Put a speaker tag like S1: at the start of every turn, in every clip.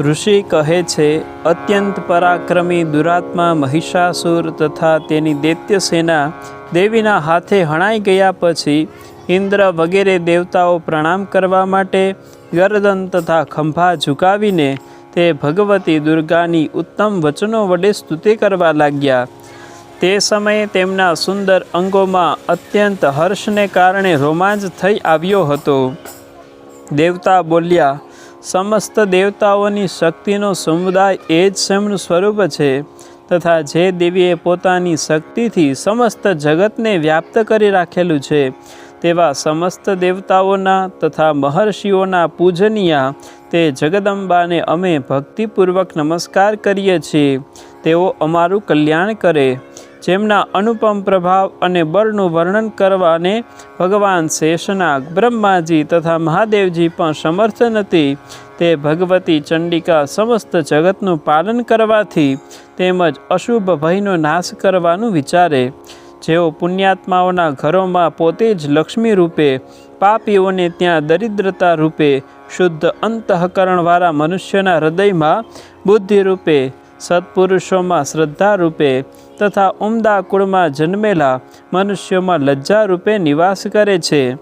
S1: ઋષિ કહે છે, અત્યંત પરાક્રમી દુરાત્મા મહિષાસુર તથા તેની દૈત્ય સેના દેવીના હાથે હણાઈ ગયા પછી ઇન્દ્ર વગેરે દેવતાઓ પ્રણામ કરવા માટે ગરદન તથા ખંભા ઝુકાવીને તે ભગવતી દુર્ગાની ઉત્તમ વચનો વડે સ્તુતિ કરવા લાગ્યા. તે સમયે તેમના સુંદર અંગોમાં અત્યંત હર્ષને કારણે રોમાંચ થઈ આવ્યો હતો. દેવતા બોલ્યા સમસ્ત દેવતાઓની શક્તિનો સમુદાય એ જ સેમનું સ્વરૂપ છે તથા જે દેવીએ પોતાની શક્તિથી સમસ્ત જગતને વ્યાપ્ત કરી રાખેલું છે, તેવા સમસ્ત દેવતાઓના તથા મહર્ષિઓના પૂજનીયા તે જગદંબાને અમે ભક્તિપૂર્વક નમસ્કાર કરીએ છીએ. તેઓ અમારું કલ્યાણ કરે. જેમના અનુપમ પ્રભાવ અને બળનું વર્ણન કરવાને ભગવાન શેષનાગ, બ્રહ્માજી તથા મહાદેવજી પણ સમર્થ નથી તે ભગવતી ચંડિકા સમસ્ત જગતનું પાલન કરવાથી તેમજ અશુભ ભયનો નાશ કરવાનું વિચારે. જેઓ પુણ્યાત્માઓના ઘરોમાં પોતે જ લક્ષ્મી રૂપે, પાપીઓને ત્યાં દરિદ્રતા રૂપે, શુદ્ધ અંતઃકરણવાળા મનુષ્યના હૃદયમાં બુદ્ધિ રૂપે સત્પુરુષોમાં શ્રદ્ધા રૂપે તથા ઉમદા કુળમાં જન્મેલા મનુષ્યોમાં લજ્જા રૂપે નિવાસ કરે છે.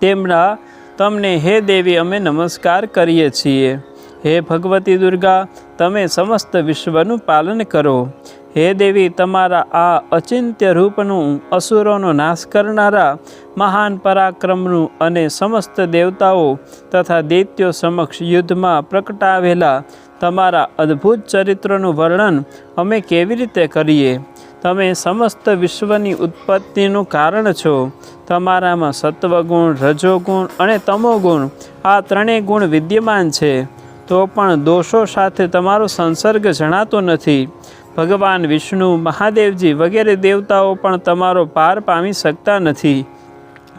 S1: તેમના તમને હે દેવી, અમે નમસ્કાર કરીએ છીએ. હે ભગવતી દુર્ગા, તમે સમસ્ત વિશ્વનું પાલન કરો. હે દેવી, તમારા આ અચિંત્ય રૂપનું અસુરોનો નાશ કરનારા મહાન પરાક્રમનું અને સમસ્ત દેવતાઓ તથા દૈત્યો સમક્ષ યુદ્ધમાં પ્રગટાવેલા તમારા અદ્ભુત ચરિત્રનું વર્ણન અમે કેવી રીતે કરીએ? તમે સમસ્ત વિશ્વની ઉત્પત્તિનું કારણ છો. તમારામાં સત્વગુણ, રજોગુણ અને તમોગુણ આ ત્રણેય ગુણ વિદ્યમાન છે. તો પણ દોષો સાથે તમારો સંસર્ગ જણાતો નથી. ભગવાન વિષ્ણુ, મહાદેવજી વગેરે દેવતાઓ પણ તમારો પાર પામી શકતા નથી.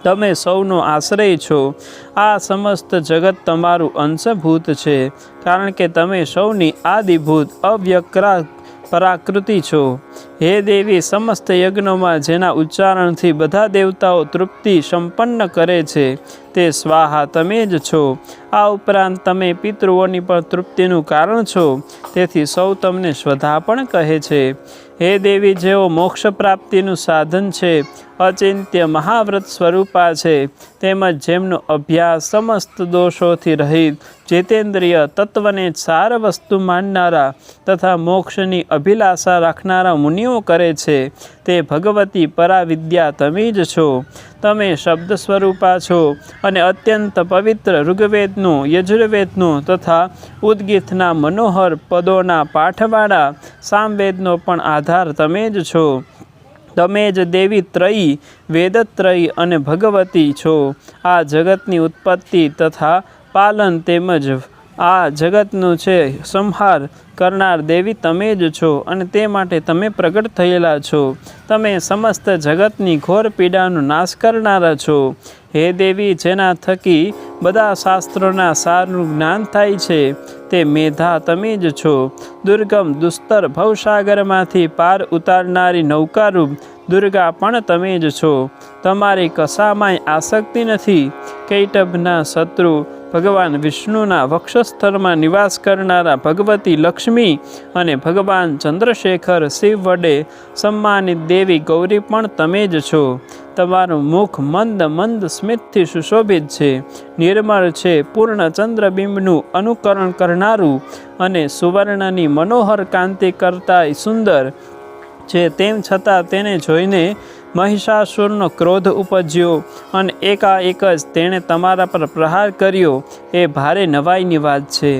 S1: તમે સૌનો આશ્રય છો. આ સમસ્ત જગત તમારું અંશભૂત છે, કારણ કે તમે સૌની આદિભૂત, અવ્યક્રા પરાકૃતિ છો. હે દેવી, સમસ્ત યજ્ઞોમાં જેના ઉચ્ચારણથી બધા દેવતાઓ તૃપ્તિ સંપન્ન કરે છે, તે સ્વાહા તમે જ છો. આ ઉપરાંત તમે પિતૃઓની પણ તૃપ્તિનું કારણ છો, તેથી સૌ તમને શ્રદ્ધા પણ કહે છે. હે દેવી, જેઓ મોક્ષ પ્રાપ્તિનું સાધન છે, અચિંત્ય મહાવ્રત સ્વરૂપા છે, તેમજ જેમનો અભ્યાસ સમસ્ત દોષોથી રહિત જીતેન્દ્રિય તત્વને સાર વસ્તુ માનનારા તથા મોક્ષની અભિલાષા રાખનારા મુનિઓ કરે છે તે ભગવતી પરાવિદ્યા તમે જ છો તમે શબ્દ સ્વરૂપા છો અને અત્યંત પવિત્ર ઋગ્વેદનું યજુર્વેદનું તથા ઉદ્ગીતના મનોહર પદોના પાઠવાળા સામવેદનો પણ આધાર તમે જ છો તમે જ દેવી ત્રયી વેદત્રયી અને ભગવતી છો આ જગતની ઉત્પત્તિ તથા પાલન તેમજ આ જગતનું છે, સંહાર કરનાર દેવી તમે જ છો અને તે માટે તમે પ્રગટ થયેલા છો. તમે સમસ્ત જગતની ઘોર પીડાનો નાશ કરનારા છો. હે દેવી, જેના થકી બધા શાસ્ત્રોના સારનું જ્ઞાન થાય છે, તે મેધા તમે જ છો. દુર્ગમ દુસ્તર ભવસાગરમાંથી પાર ઉતારનારી નૌકારૂપ દુર્ગા પણ તમે જ છો. તમારી કશામાંય આસક્તિ નથી. કૈટભના શત્રુ ભગવાન વિષ્ણુના વક્ષસ્થળમાં નિવાસ કરનારા ભગવતી લક્ષ્મી અને ભગવાન ચંદ્રશેખર શિવ વડે સન્માનિત દેવી ગૌરી પણ તમે જ છો. તમારું મુખ મંદ મંદ સ્મિતથી સુશોભિત છે. નિર્મળ છે પૂર્ણ ચંદ્રબિંબનું અનુકરણ કરનારું અને સુવર્ણની મનોહર કાંતિ કરતા સુંદર છે. તેમ છતાં તેને જોઈને મહિષાસુરનો ક્રોધ ઉપજ્યો અને એકાએક જ તેણે તમારા પર પ્રહાર કર્યો. એ ભારે નવાઈની વાત છે.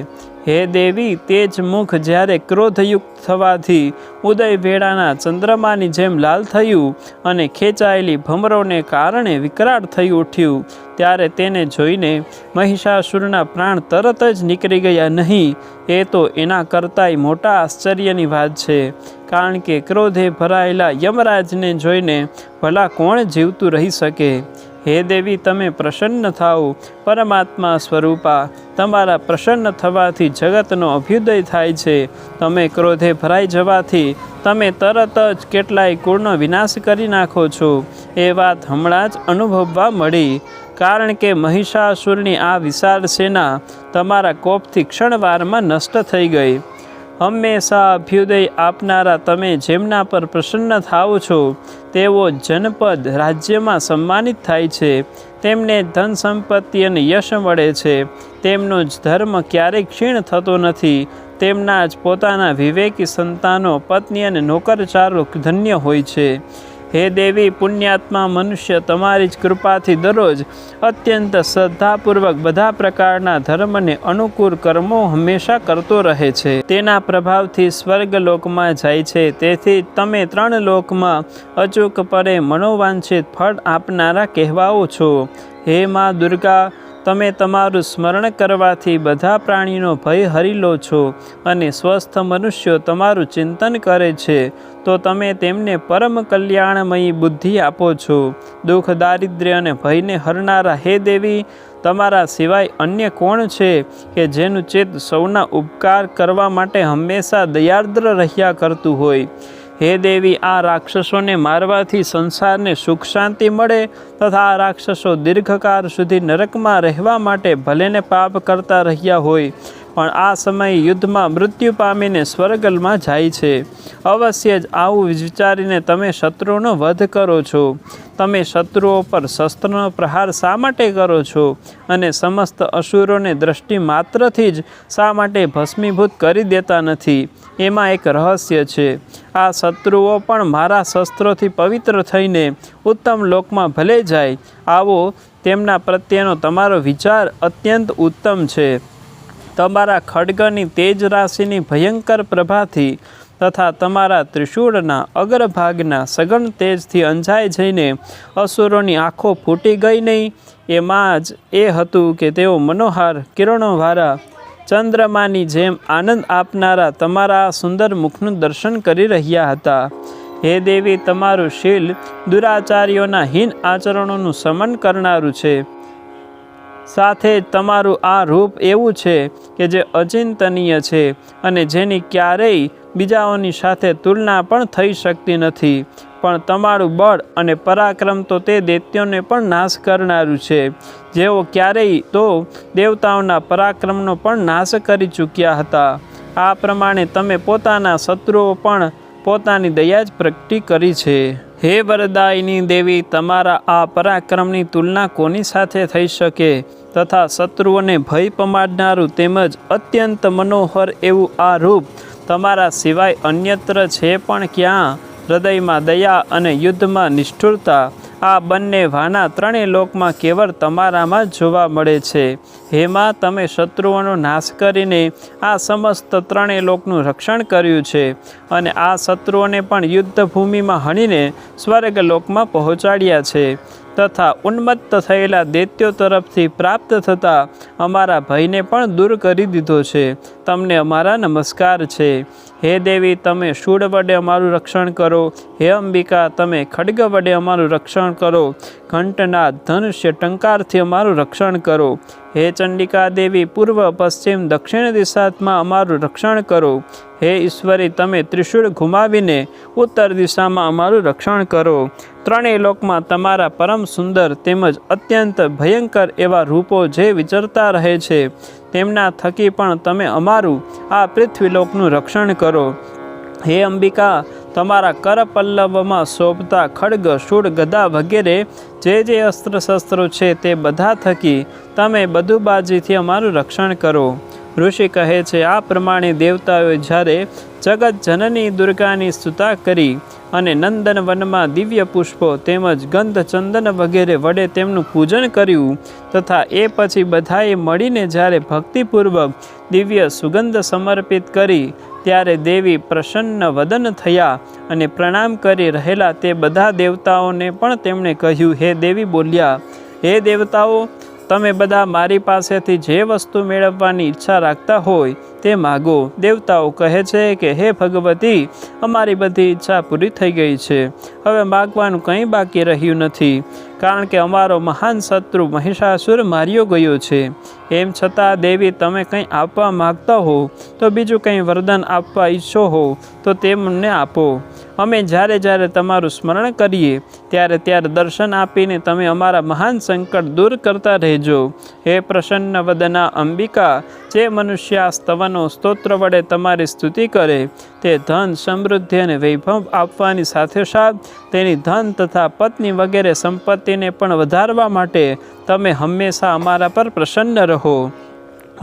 S1: હે દેવી તે જ મુખ જ્યારે ક્રોધયુક્ત થવાથી ઉદય વેળાના ચંદ્રમાની જેમ લાલ થયું અને ખેંચાયેલી ભમરોને કારણે વિકરાળ થઈ ઉઠ્યું, ત્યારે તેને જોઈને મહિષાસુરના પ્રાણ તરત જ નીકળી ગયા નહીં. એ તો એના કરતાંય મોટા આશ્ચર્યની વાત છે, કારણ કે ક્રોધે ભરાયેલા યમરાજને જોઈને ભલા કોણ જીવતું રહી શકે? હે દેવી, તમે પ્રસન્ન થાઓ. પરમાત્મા સ્વરૂપા, તમારા પ્રસન્ન થવાથી જગતનો અભ્યુદય થાય છે. તમે ક્રોધે ભરાઈ જવાથી તમે તરત જ કેટલાય કુળનો વિનાશ કરી નાખો છો. એ વાત હમણાં જ અનુભવવા મળી. કારણ કે મહિષાસુરની આ વિશાળ સેના તમારા કોપથી ક્ષણવારમાં નષ્ટ થઈ ગઈ. હંમેશા અભ્યુદય આપનારા તમે જેમના પર પ્રસન્ન થાઓ છો, તેઓ જનપદ રાજ્યમાં સન્માનિત થાય છે. તેમને ધન સંપત્તિ અને યશ મળે છે. તેમનો જ ધર્મ ક્યારેય ક્ષીણ થતો નથી. તેમના જ પોતાના વિવેકી સંતાનો, પત્ની અને નોકરચારો ધન્ય હોય છે. હે દેવી, પુણ્યાત્મા મનુષ્ય, તમારી જ કૃપાથી દરરોજ અત્યંત શ્રદ્ધાપૂર્વક બધા પ્રકારના ધર્મને અનુકૂળ કર્મો હંમેશા કરતો રહે છે. તેના પ્રભાવથી સ્વર્ગ લોકમાં જાય છે. તેથી તમે ત્રણ લોકમાં અચૂક પરે મનોવાંછિત ફળ આપનારા કહેવાઓ છો. હે મા દુર્ગા તમે તમારું સ્મરણ કરવાથી બધા પ્રાણીનો ભય હરી લો છો અને સ્વસ્થ મનુષ્યો તમારું ચિંતન કરે છે, તો તમે તેમને પરમ કલ્યાણમયી બુદ્ધિ આપો છો. દુઃખ, દારિદ્ર્ય અને ભયને હરનારા હે દેવી, તમારા સિવાય અન્ય કોણ છે કે જેનું ચેત સૌના ઉપકાર કરવા માટે હંમેશા દયાર્દ્ર રહ્યા કરતું હોય? હે દેવી, આ રાક્ષસોને મારવાથી સંસારને સુખ શાંતિ મળે તથા આ રાક્ષસો દીર્ઘકાળ સુધી નરકમાં રહેવા માટે ભલેને પાપ કરતા રહ્યા હોય. પણ આ સમયે યુદ્ધમાં મૃત્યુ પામીને સ્વર્ગલમાં જાય છે. અવશ્ય જ આવું વિચારીને તમે શત્રુનો વધ કરો છો. તમે શત્રુઓ પર શસ્ત્રનો પ્રહાર શા માટે કરો છો? અને સમસ્ત અસુરોને દ્રષ્ટિ માત્રથી જ શા માટે ભસ્મીભૂત કરી દેતા નથી? એમાં એક રહસ્ય છે. આ શત્રુઓ પણ મારા શસ્ત્રોથી પવિત્ર થઈને ઉત્તમ લોકમાં ભલે જાય. આવો તેમના પ્રત્યેનો તમારો વિચાર અત્યંત ઉત્તમ છે. તમારા ખડગની તેજ રાશિની ભયંકર પ્રભાથી તથા તમારા ત્રિશૂળના અગ્રભાગના સઘન તેજથી અંજાઈ જઈને અસુરોની આંખો ફૂટી ગઈ નહીં, એમાં જ એ હતું કે તેઓ મનોહાર કિરણોવાળા ચંદ્રમાની જેમ આનંદ આપનારા તમારા સુંદર મુખનું દર્શન કરી રહ્યા હતા. હે દેવી, તમારું શીલ દુરાચાર્યોના હીન આચરણોનું સમન કરનારું છે. સાથે જ તમારું આ રૂપ એવું છે કે જે અચિંતનીય છે અને જેની ક્યારેય બીજાઓની સાથે તુલના પણ થઈ શકતી નથી. પણ તમારું બળ અને પરાક્રમ તો તે દૈત્યોને પણ નાશ કરનારું છે. જેઓ ક્યારેય તો દેવતાઓના પરાક્રમનો પણ નાશ કરી ચૂક્યા હતા. આ પ્રમાણે તમે પોતાના શત્રુઓ પણ પોતાની દયા જ પ્રગટી કરી છે. હે વરદાયની દેવી, તમારા આ પરાક્રમની તુલના કોની સાથે થઈ શકે? તથા શત્રુઓને ભય પમાડનારું તેમજ અત્યંત મનોહર એવું આ રૂપ તમારા સિવાય અન્યત્ર છે પણ ક્યાં? હૃદયમાં દયા અને યુદ્ધમાં નિષ્ઠુરતા. આ બંને વાના ત્રણેય લોકમાં કેવળ તમારામાં જોવા મળે છે. હેમાં, તમે શત્રુઓનો નાશ કરીને આ સમસ્ત ત્રણેય લોકનું રક્ષણ કર્યું છે અને આ શત્રુઓને પણ યુદ્ધ ભૂમિમાં હણીને સ્વર્ગ લોકમાં પહોંચાડ્યા છે. તથા ઉન્મત્ત થયેલા દૈત્યો તરફથી પ્રાપ્ત થતા અમારા ભયને પણ દૂર કરી દીધો છે. તમને અમારા નમસ્કાર છે. હે દેવી, તમે શૂળ વડે અમારું રક્ષણ કરો. હે અંબિકા, તમે ખડગ વડે અમારું રક્ષણ કરો. ઘંટના ધનુષ્ય, ટંકારથી અમારું રક્ષણ કરો. હે ચંડિકા દેવી, પૂર્વ, પશ્ચિમ, દક્ષિણ દિશામાં અમારું રક્ષણ કરો. હે ઈશ્વરી, તમે ત્રિશૂળ ઘુમાવીને ઉત્તર દિશામાં અમારું રક્ષણ કરો. ત્રણેય લોકમાં તમારા પરમ સુંદર તેમજ અત્યંત ભયંકર એવા રૂપો જે વિચરતા રહે છે. તેમના થકી પણ તમે અમારું આ પૃથ્વીલોકનું રક્ષણ કરો. હે અંબિકા, તમારા કરપલ્લવમાં શોભતા ખડગ, શૂળ, ગદા વગેરે જે જે અસ્ત્ર શસ્ત્રો છે તે બધા થકી તમે બધું બાજીથી અમારું રક્ષણ કરો. ઋષિ કહે છે, આ પ્રમાણે દેવતાઓએ જ્યારે જગત જનની દુર્ગાની સ્તુતા કરી અને નંદન વનમાં દિવ્ય પુષ્પો તેમજ ગંધ ચંદન વગેરે વડે તેમનું પૂજન કર્યું તથા એ પછી બધાએ મળીને જ્યારે ભક્તિપૂર્વક દિવ્ય સુગંધ સમર્પિત કરી ત્યારે દેવી પ્રસન્ન વદન થયા અને પ્રણામ કરી રહેલા તે બધા દેવતાઓને પણ તેમણે કહ્યું, હે દેવી, બોલ્યા, હે દેવતાઓ તમે બધા મારી પાસેથી જે વસ્તુ મેળવવાની ઈચ્છા રાખતા હોય તે માગો. દેવતાઓ કહે છે કે, હે ભગવતી, અમારી બધી ઈચ્છા પૂરી થઈ ગઈ છે. હવે માગવાનું કંઈ બાકી રહ્યું નથી. કારણ કે અમારો મહાન શત્રુ મહિષાસુર માર્યો ગયો છે. એમ છતાં દેવી તમે કંઈ આપવા માગતા હો, તો બીજું કંઈ વરદાન આપવા ઈચ્છો હો, તો તે મને આપો. અમે જ્યારે જ્યારે તમારું સ્મરણ કરીએ, ત્યારે ત્યારે દર્શન આપીને તમે અમારા મહાન સંકટ દૂર કરતા રહેજો. હે પ્રસન્ન વદના અંબિકા, જે મનુષ્ય સ્તવનો સ્તોત્ર વડે તમારી સ્તુતિ કરે, તે ધન, સમૃદ્ધિ અને વૈભવ આપવાની સાથે સાથ, તેની ધન તથા પત્ની વગેરે સંપત્તિને પણ વધારવા માટે તમે હંમેશા અમારા પર પ્રસન્ન રહો.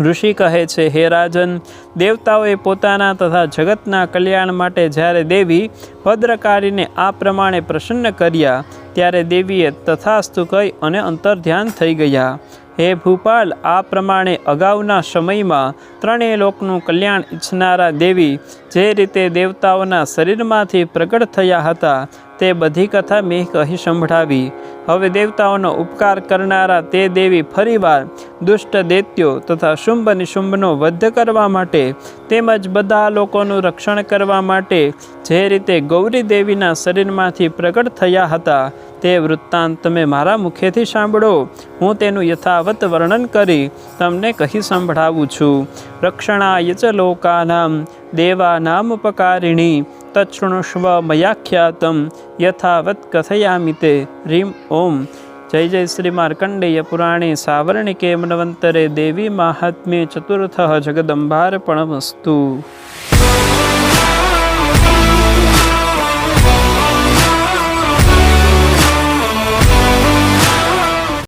S1: ઋષિ કહે છે, હે રાજન, દેવતાઓએ પોતાના તથા જગતના કલ્યાણ માટે જ્યારે દેવી ભદ્રકારીને આ પ્રમાણે પ્રસન્ન કર્યા, ત્યારે દેવીએ તથાસ્તુ કહી અને અંતર્ધ્યાન થઈ ગયા. હે ભૂપાલ, આ પ્રમાણે અગાઉના સમયમાં ત્રણેય લોકનું કલ્યાણ ઈચ્છનારા દેવી જે રીતે દેવતાઓના શરીરમાંથી પ્રગટ થયા હતા, તે બધી કથા મેં કહી સંભળાવી. હવે દેવતાઓનો ઉપકાર કરનારા તે દેવી ફરીવાર દુષ્ટ દૈત્યો તથા શુંભ નિશુંભનો વધ કરવા માટે તેમજ બધા લોકોનું રક્ષણ કરવા માટે જે રીતે ગૌરી દેવીના શરીરમાંથી પ્રગટ થયા હતા, તે વૃત્તાંત તમે મારા મુખેથી સાંભળો. હું તેનું યથાવત વર્ણન કરી તમને કહી સંભળાવું છું. રક્ષણાય ચ લોકાનામ દેવાનામ ઉપકારિણી તત્શૃણુષ્વ મયાખ્યાતમ યથાવત કથયામિ તે રીમ ઓમ. જય જય શ્રી માર્કંડેય પુરાણે સાવર્ણિકે મનવંતરે દેવી મહાત્મ્ય ચતુર્થ જગદંબાર્પણમસ્તુ.